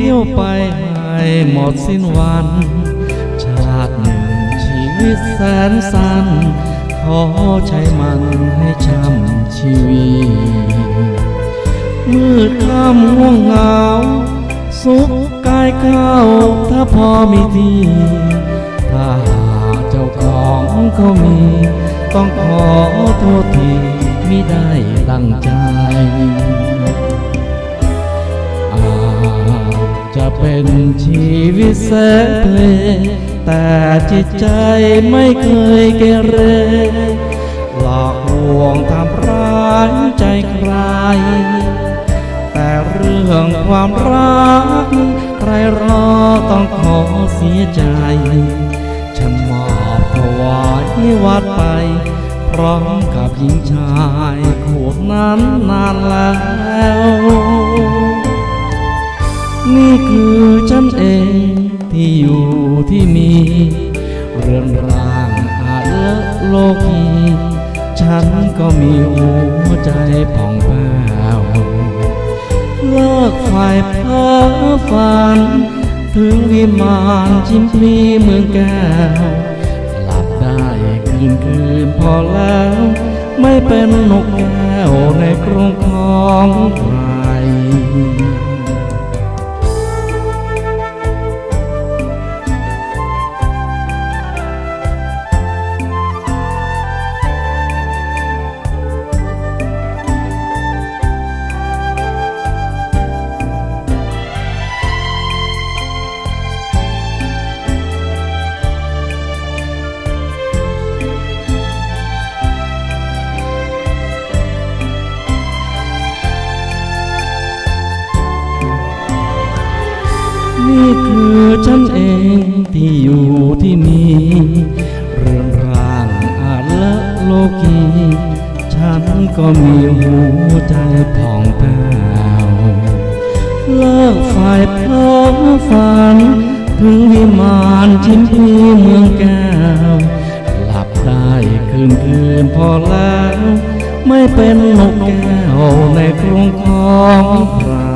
เที่ยวไปให้หมดสิ้นวัน ชาติหนึ่งชีวิตแสนสั้น ขอใช้มันให้ช่ำชีวิตมืดค่ำง่วงเหงา สุขกายเข้าถ้าพอมีที่ถ้าหากเจ้าของเขามี ต้องขอโทษทีไมิได้ตั้งใจ เป็นชีวิตแสนเพลแต่จิตใจไม่เคยเกเร หลอกลวงทำร้ายใจใคร แต่เรื่องความรัก ใครรอต้องขอเสียใจ ฉันมอบถวายวัดไป พร้อมกับหญิงชายคนนั้นนานแล้ว นี่คือฉันเองที่อยู่ที่มี เรื่อนร่างอาจเลอะโลกีฉันก็มีหัวใจผ่องแผ้วเลิกฝ่ายเพ้อฝัน ถึงวิมานชิมพลีเมืองแก้วหลับได้คืนคืนพอแล้ว ไม่เป็นนกแก้วในกรงของใคร นี่คือฉันเองที่อยู่ที่นี่เรื่องร่างอาจเละโลกี ฉันก็มีหัวใจผ่องแผ้วเลิกฝ่ายเพ้อฝัน ถึงวิมานชิมพีเมืองแก้ว หลับได้คืนคืนพอแล้ว ไม่เป็นนกแก้วในกรงของใคร